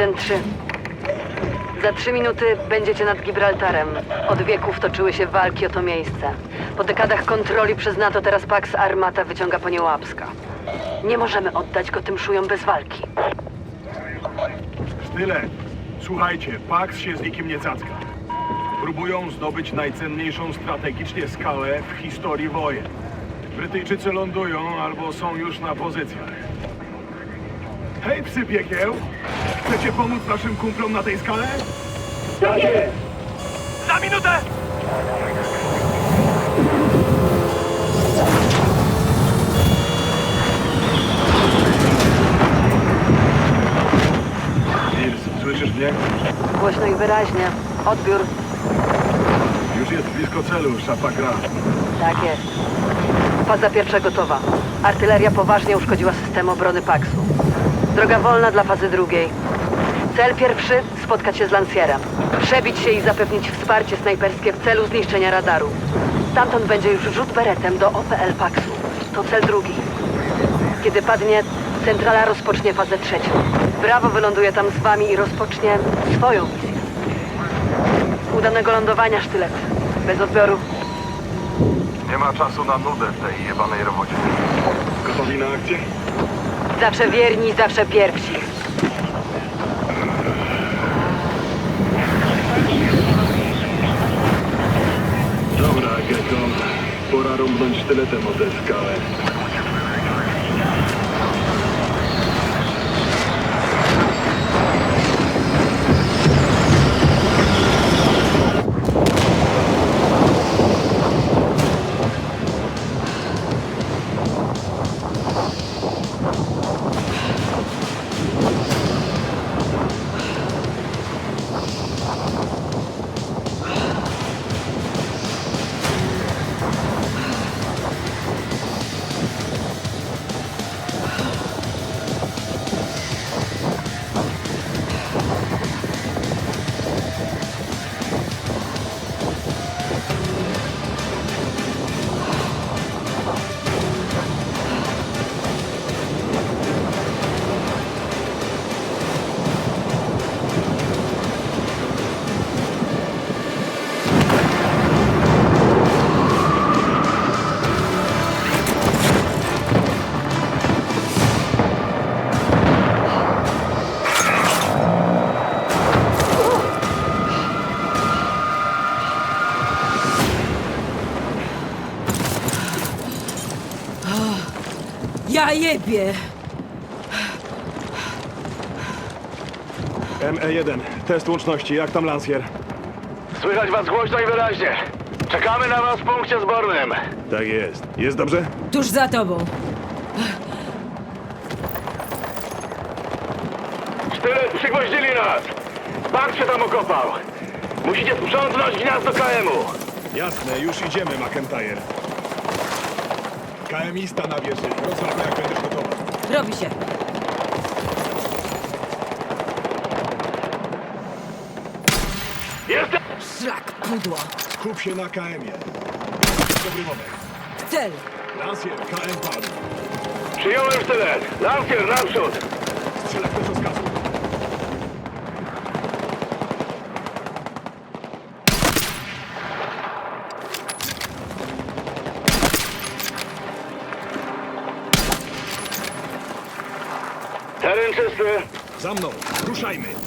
1-3. Za trzy minuty będziecie nad Gibraltarem. Od wieków toczyły się walki o to miejsce. Po dekadach kontroli przez NATO teraz Pax Armata wyciąga po nie łapska. Nie możemy oddać go tym szujom bez walki. Tyle. Słuchajcie, Pax się z nikim nie cacka. Próbują zdobyć najcenniejszą strategicznie skałę w historii wojen. Brytyjczycy lądują albo są już na pozycjach. Hej, psy piekieł! Chcecie pomóc naszym kumplom na tej skale? Tak jest! Za minutę! Nils, słyszysz mnie? Głośno i wyraźnie. Odbiór. Już jest blisko celu, szapa gra. Tak jest. Faza pierwsza gotowa. Artyleria poważnie uszkodziła system obrony Paxu. Droga wolna dla fazy drugiej. Cel pierwszy spotkać się z Lancierem. Przebić się i zapewnić wsparcie snajperskie w celu zniszczenia radaru. Stamtąd będzie już rzut beretem do OPL Paxu. To cel drugi. Kiedy padnie, centrala rozpocznie fazę trzecią. Brawo wyląduje tam z wami i rozpocznie swoją misję. Udanego lądowania, sztylet. Bez odbioru. Nie ma czasu na nudę w tej jebanej robocie. Gotowi na akcję? Zawsze wierni, zawsze pierwsi. Dobra, Getto. Pora rąbnąć sztyletem o tę skałę. Jebie! ME1, test łączności, jak tam Lancier? Słychać was głośno i wyraźnie. Czekamy na was w punkcie zbornym. Tak jest. Jest dobrze? Tuż za tobą. Sztylet przygwoździli nas. Bank się tam okopał. Musicie sprzątnąć gniazdo KM-u. Jasne, już idziemy, McIntyre. KMista na wieży. Go, jak. Robi się. Jestem! Szlak pudło. Skup się na KM-ie. Dobry moment. Cel. Lancier, KM padł. Przyjąłem sztylet. Lancier, naprzód. Strzelać bez rozkazu. Teren czysty. Za mną. Ruszajmy.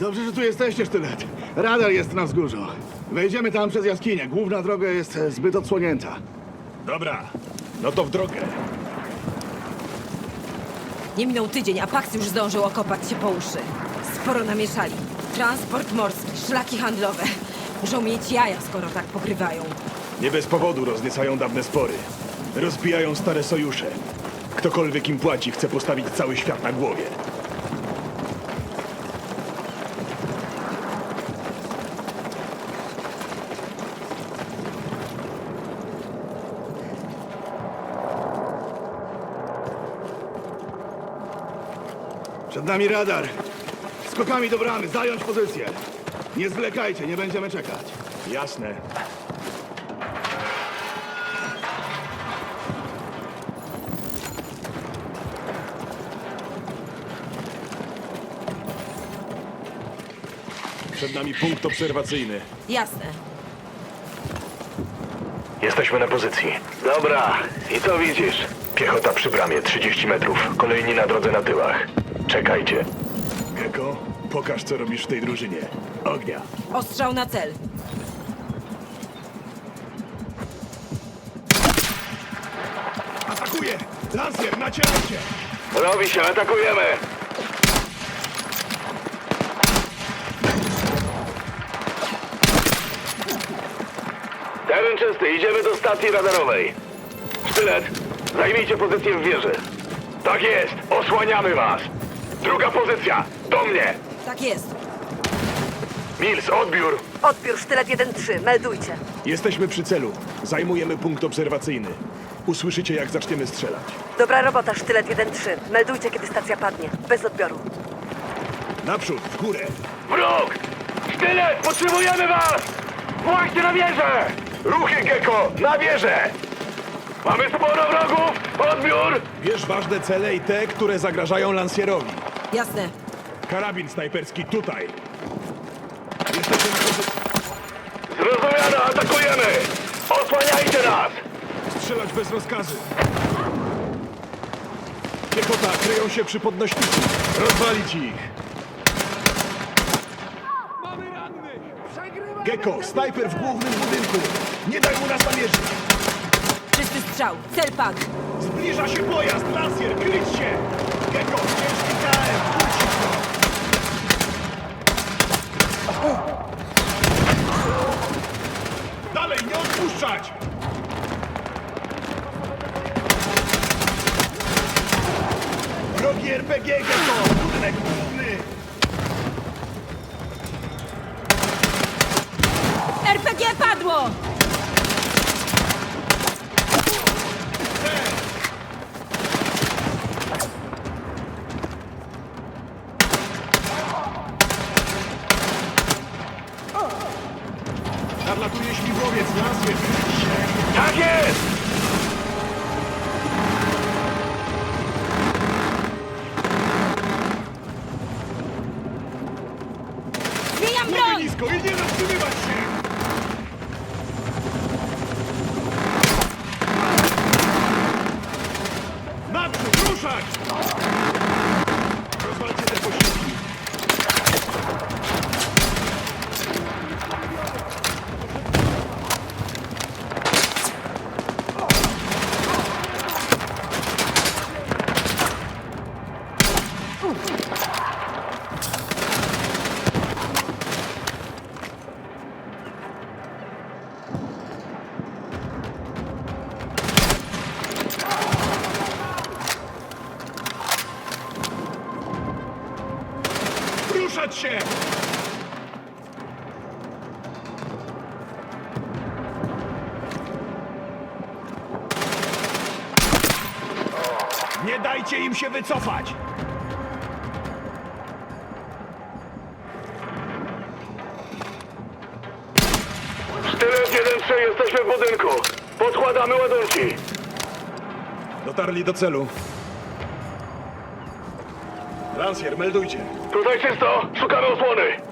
Dobrze, że tu jesteście, sztylet. Radar jest na wzgórzu. Wejdziemy tam przez jaskinię. Główna droga jest e, zbyt odsłonięta. Dobra. No to w drogę. Nie minął tydzień, a Pax już zdążył okopać się po uszy. Sporo namieszali. Transport morski, szlaki handlowe. Muszą mieć jaja, skoro tak pokrywają. Nie bez powodu rozniecają dawne spory. Rozbijają stare sojusze. Ktokolwiek im płaci, chce postawić cały świat na głowie. Nami radar. Skokami do bramy, zająć pozycję. Nie zwlekajcie, nie będziemy czekać. Jasne. Przed nami punkt obserwacyjny. Jasne. Jesteśmy na pozycji. Dobra, i co widzisz? Piechota przy bramie, 30 metrów. Kolejni na drodze na tyłach. Czekajcie. Gecko, pokaż co robisz w tej drużynie. Ognia. Ostrzał na cel. Atakuje! Lancier, nacierajcie! Robi się, atakujemy! Teren czysty, idziemy do stacji radarowej. Sztylet, zajmijcie pozycję w wieży. Tak jest, osłaniamy was. Druga pozycja, do mnie. Tak jest. Mills, odbiór. Odbiór sztylet 1-3, meldujcie. Jesteśmy przy celu. Zajmujemy punkt obserwacyjny. Usłyszycie, jak zaczniemy strzelać. Dobra robota, sztylet 1-3. Meldujcie, kiedy stacja padnie. Bez odbioru. Naprzód, w górę. Wróg! Sztylet, potrzebujemy was! Właśnie na wieżę! Ruchy, Gecko, na wieżę! Mamy sporo wrogów! Odbiór! Bierz ważne cele i te, które zagrażają lansierowi. Jasne. Karabin snajperski tutaj. Jesteśmy na pozycji. Zrozumiano, atakujemy! Osłaniajcie nas! Strzelać bez rozkazu. Piechota, kryją się przy podnośniku. Rozwalić ich. Mamy rannych! Gecko, snajper w głównym budynku. Nie daj mu nas namierzyć. Czysty strzał. Cel padł. Zbliża się pojazd, laser, kryć się! Ciężki wrócić go! Dalej, nie odpuszczać! Wrogi RPG, Gecko, budynek główny! RPG padło! Się wycofać! Sztylet 1-3, jesteśmy w budynku. Podkładamy ładunki. Dotarli do celu. Lancier, meldujcie. Tutaj czysto, szukamy osłony.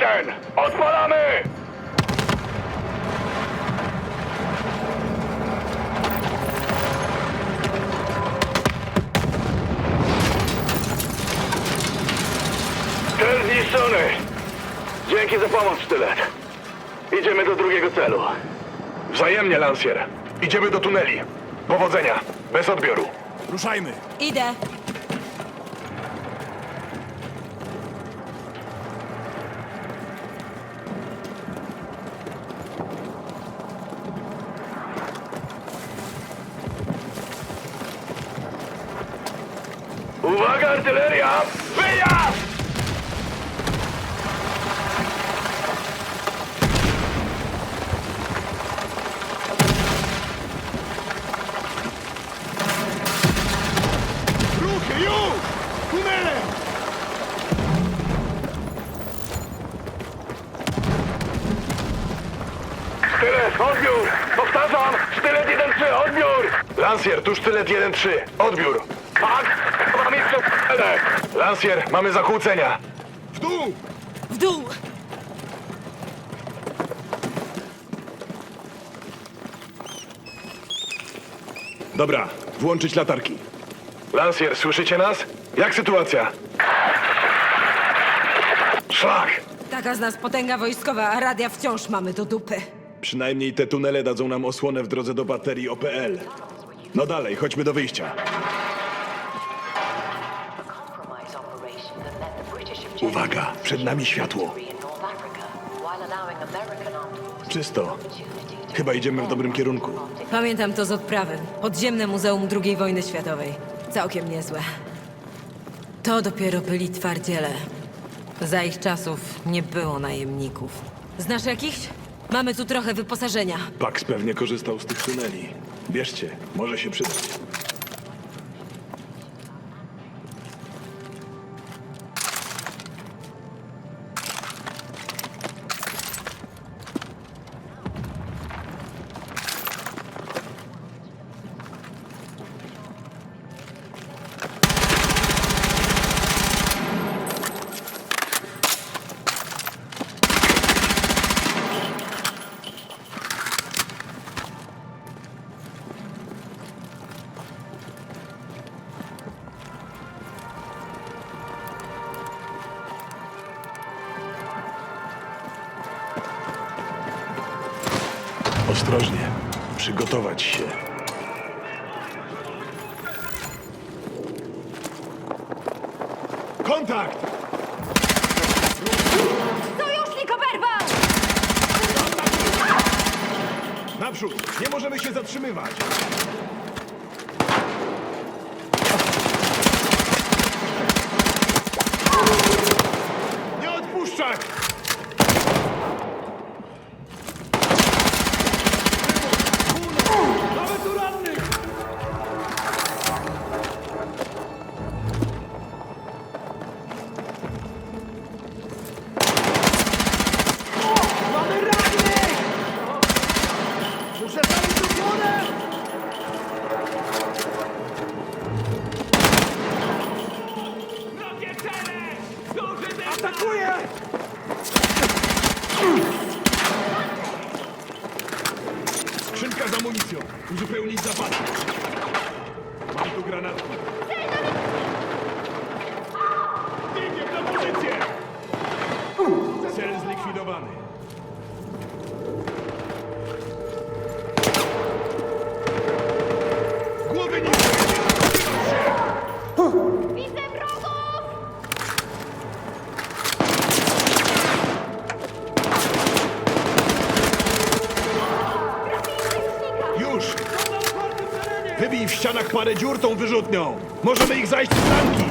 Jeden. Odpalamy! Cel zniszczony. Dzięki za pomoc, Sztylet. Idziemy do drugiego celu. Wzajemnie, Lancier. Idziemy do tuneli. Powodzenia. Bez odbioru. Ruszajmy! Idę. Artyleria! Wyjazd! Ruchy już! Sztylet, odbiór! Powtarzam! Sztylet 1-3, odbiór! Lancier, tu sztylet 1-3, odbiór! Lancier, mamy zakłócenia. W dół! W dół! Dobra, włączyć latarki. Lancier, słyszycie nas? Jak sytuacja? Szlak! Taka z nas potęga wojskowa, a radia wciąż mamy do dupy. Przynajmniej te tunele dadzą nam osłonę w drodze do baterii OPL. No dalej, chodźmy do wyjścia. Uwaga, przed nami światło. Czysto. Chyba idziemy w dobrym kierunku. Pamiętam to z odprawy. Podziemne Muzeum II wojny światowej. Całkiem niezłe. To dopiero byli twardziele. Za ich czasów nie było najemników. Znasz jakichś? Mamy tu trochę wyposażenia. Pax pewnie korzystał z tych tuneli. Bierzcie, może się przydać. Przygotować się. Kontakt! Sojusznik oberwał! Naprzód! Nie możemy się zatrzymywać! Nie odpuszczać! Parę dziur tą wyrzutnią. Możemy ich zajść z flanki.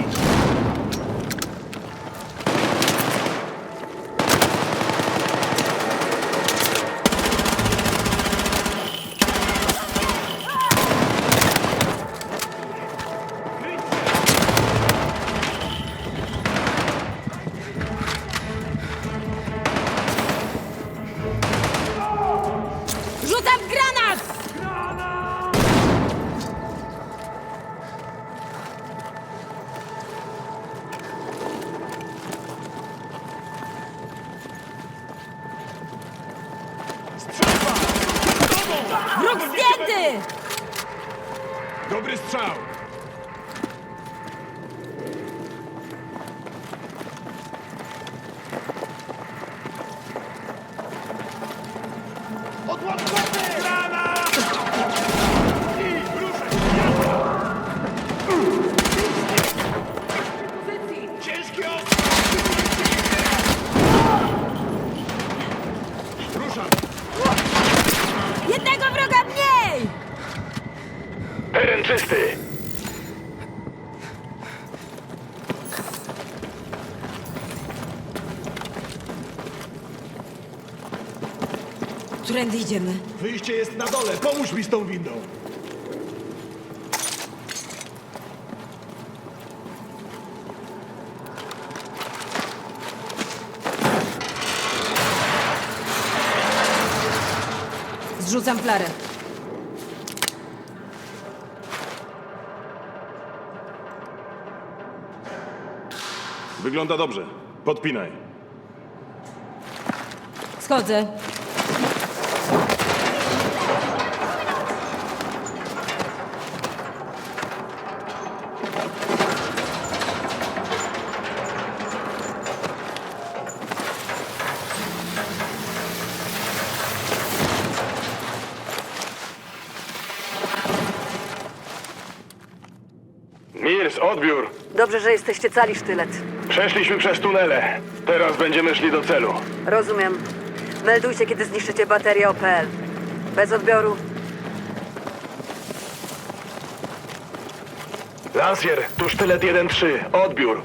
Strzelba! Wróg zdjęty! Dobry strzał! Którędy idziemy? Wyjście jest na dole. Pomóż mi z tą windą. Rzucam flarę. Wygląda dobrze. Podpinaj. Schodzę. Jesteście cali, sztylet. Przeszliśmy przez tunele. Teraz będziemy szli do celu. Rozumiem. Meldujcie, kiedy zniszczycie baterię OPL. Bez odbioru. Lancier, tu sztylet 1-3. Odbiór.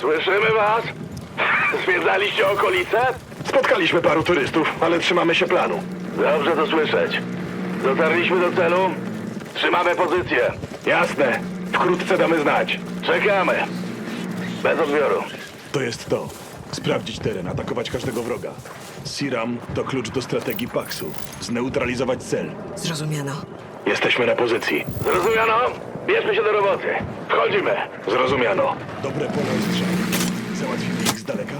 Słyszymy was? Zwiedzaliście okolice? Spotkaliśmy paru turystów, ale trzymamy się planu. Dobrze to słyszeć. Dotarliśmy do celu. Trzymamy pozycję. Jasne. Wkrótce damy znać. Czekamy. Bez odbioru. To jest to. Sprawdzić teren, atakować każdego wroga. Siram to klucz do strategii Paxu. Zneutralizować cel. Zrozumiano. Jesteśmy na pozycji. Zrozumiano? Bierzmy się do roboty. Wchodzimy. Zrozumiano. Dobre pole ostrzału. Załatwimy ich z daleka?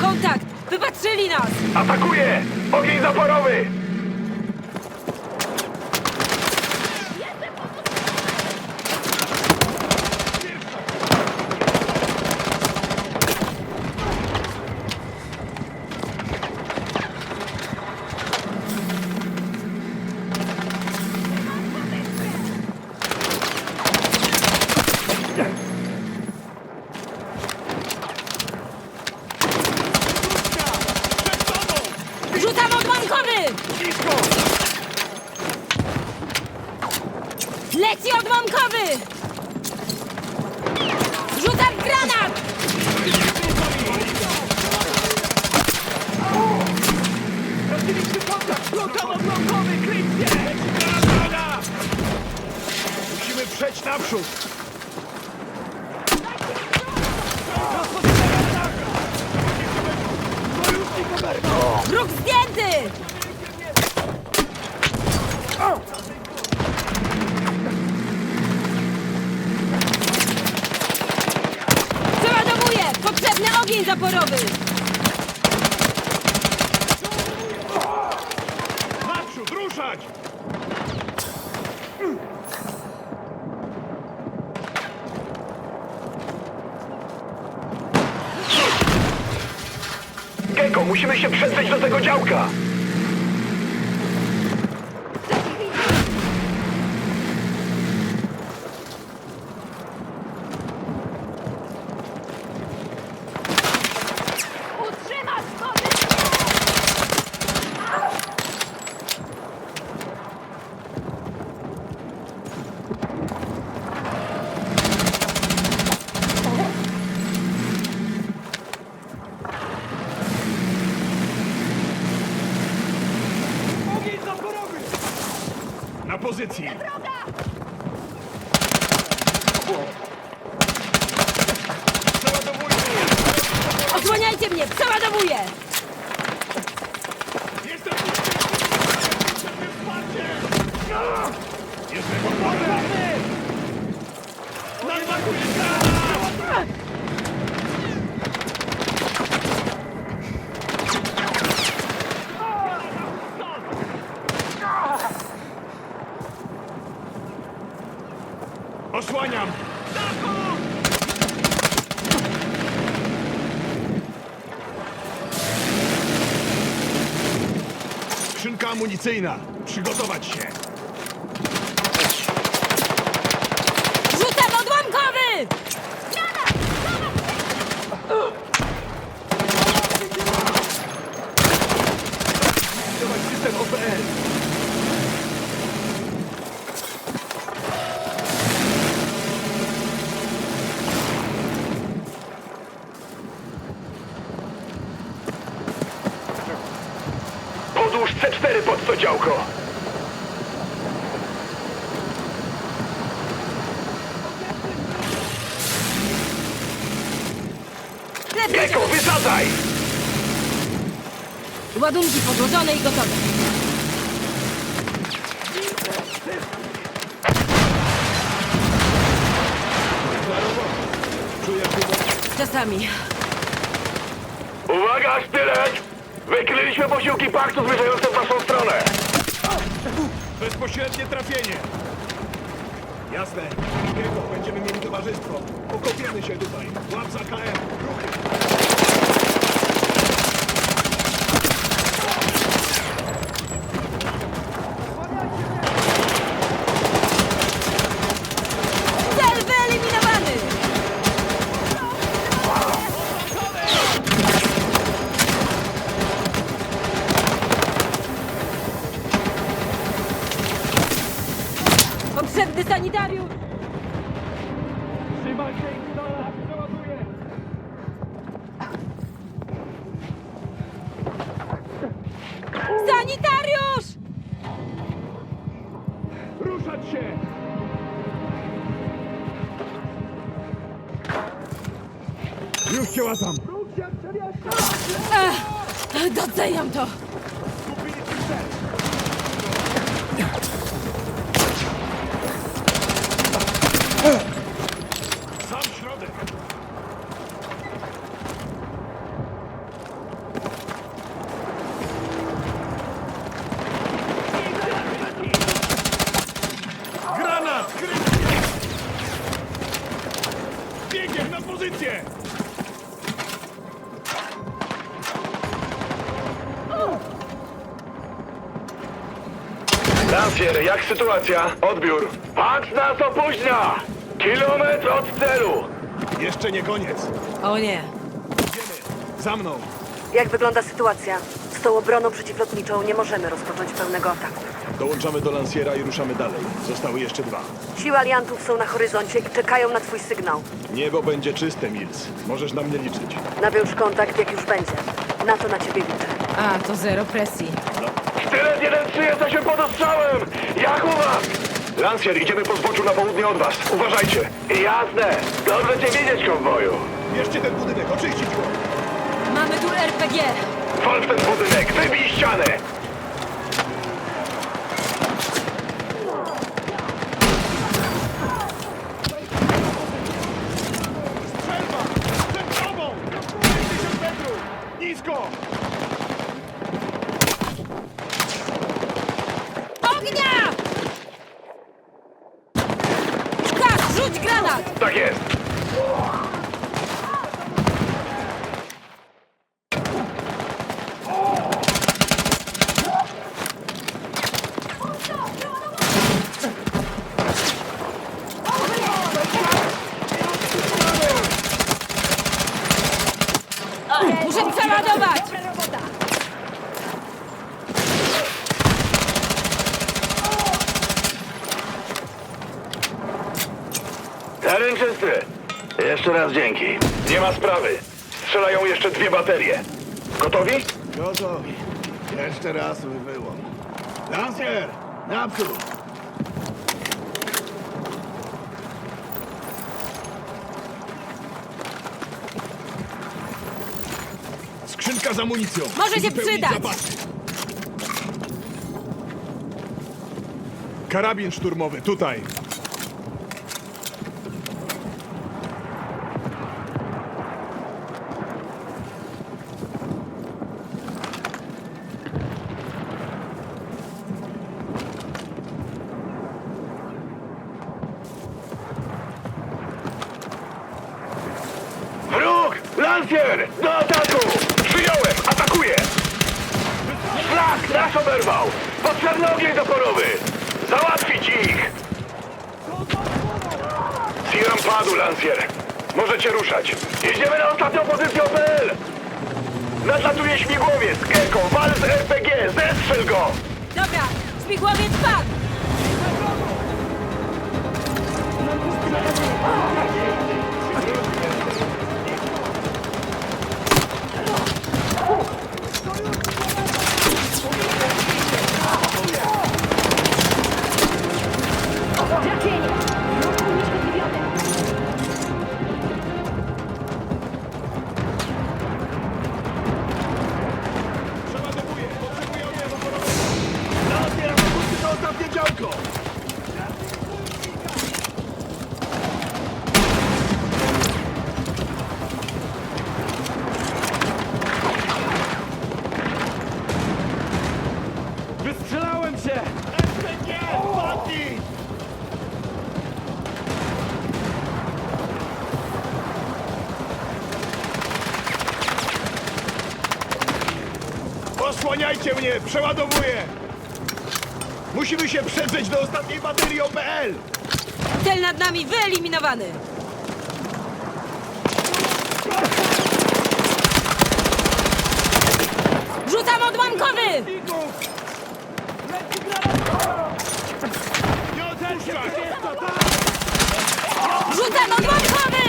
Kontakt! Wypatrzyli nas! Atakuje! Ogień zaporowy! Rzucam odłamkowy! Leci odłamkowy! Rzucam granat! Musimy przejść naprzód! Wróg zdjęty! Przeładowuję! Potrzebny ogień zaporowy! Naprzód, ruszać! Gecko, musimy się przedrzeć do tego działka! Na pozycji! Osłaniajcie mnie! Przeładowuję! Jestem Potrzebne wsparcie! Jestem gotowy! Nalwakuję Osłaniam! Amunicyjna. Przygotować się. Rzucam odłamkowy! Aktywować system OPL. Podłóż C4 pod to działko! Lepiej Gecko, wysadzaj! Ładunki podłożone i gotowe. Czasami. Uwaga, sztylet! Wykryliśmy posiłki paktu zmierzające w waszą stronę. Bezpośrednie trafienie! Jasne. Gecko, będziemy mieli towarzystwo. Pokopiemy się tutaj. Władca KM, ruchy! Sytuacja? Odbiór. Pax nas opóźnia! Kilometr od celu! Jeszcze nie koniec. O nie. Za mną! Jak wygląda sytuacja? Z tą obroną przeciwlotniczą nie możemy rozpocząć pełnego ataku. Dołączamy do Lanciera i ruszamy dalej. Zostały jeszcze dwa. Siły aliantów są na horyzoncie i czekają na twój sygnał. Niebo będzie czyste, Mills. Możesz na mnie liczyć. Nawiąż kontakt, jak już będzie. Na to na ciebie liczę. A, to zero presji. Sztylet 1-3, jesteśmy pod ostrzałem! Jak u was? Lancier, idziemy po zboczu na południe od was. Uważajcie! Jasne! Dobrze cię widzieć, konwoju! Bierzcie ten budynek, oczyścić go! Mamy tu RPG! Wal w ten budynek, wybij ścianę! Strzelba! Przed tobą! 50 metrów! Nisko! Ognia! Kaz, rzuć granat! Tak jest! Muszę przeładować! Teren czysty. Jeszcze raz dzięki. Nie ma sprawy. Strzelają jeszcze dwie baterie. Gotowi? Gotowi. Jeszcze raz wyłom. Lancier! Naprzód! Skrzynka z amunicją. Może się Uzupełnić przydać. zapasy. Karabin szturmowy, tutaj. Wróg! Lancier! Do ataku! Przyjąłem! Atakuję! Szlak! Nasz oberwał! Potrzebny ogień doporowy! Załatwić ich! Siram padł, Lancier. Możecie ruszać. Jedziemy na ostatnią pozycję OPL! Nadlatuje śmigłowiec! Gecko! Wal z RPG! Zestrzel go! Dobra, śmigłowiec padł! Przeładowuję! Musimy się przedrzeć do ostatniej baterii OPL! Cel nad nami wyeliminowany! Rzucam odłamkowy! Nie odpuszczaj! Rzucam odłamkowy!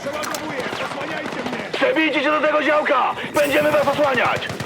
Przeładowuję! Osłaniajcie mnie! Tego działka! Będziemy was osłaniać!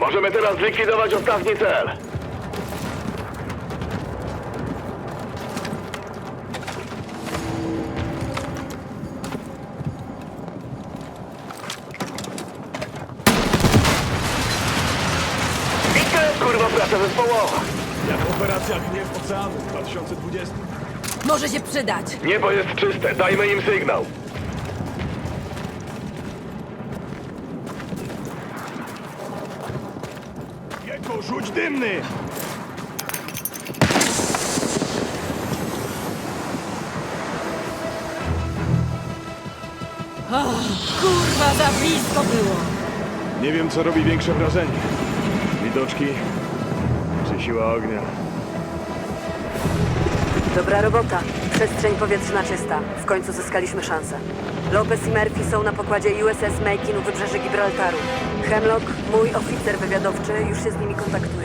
Możemy teraz zlikwidować ostatni cel. I to jest kurwa praca zespołowa. Jak operacja Gniew Oceanu w 2020. Może się przydać. Niebo jest czyste. Dajmy im sygnał. Rzuć dymny! Kurwa, za blisko było! Nie wiem, co robi większe wrażenie. Widoczki czy siła ognia. Dobra robota. Przestrzeń powietrzna czysta. W końcu zyskaliśmy szansę. Lopez i Murphy są na pokładzie USS Makin u wybrzeży Gibraltaru. Hemlock, mój oficer wywiadowczy, już się z nimi kontaktuje.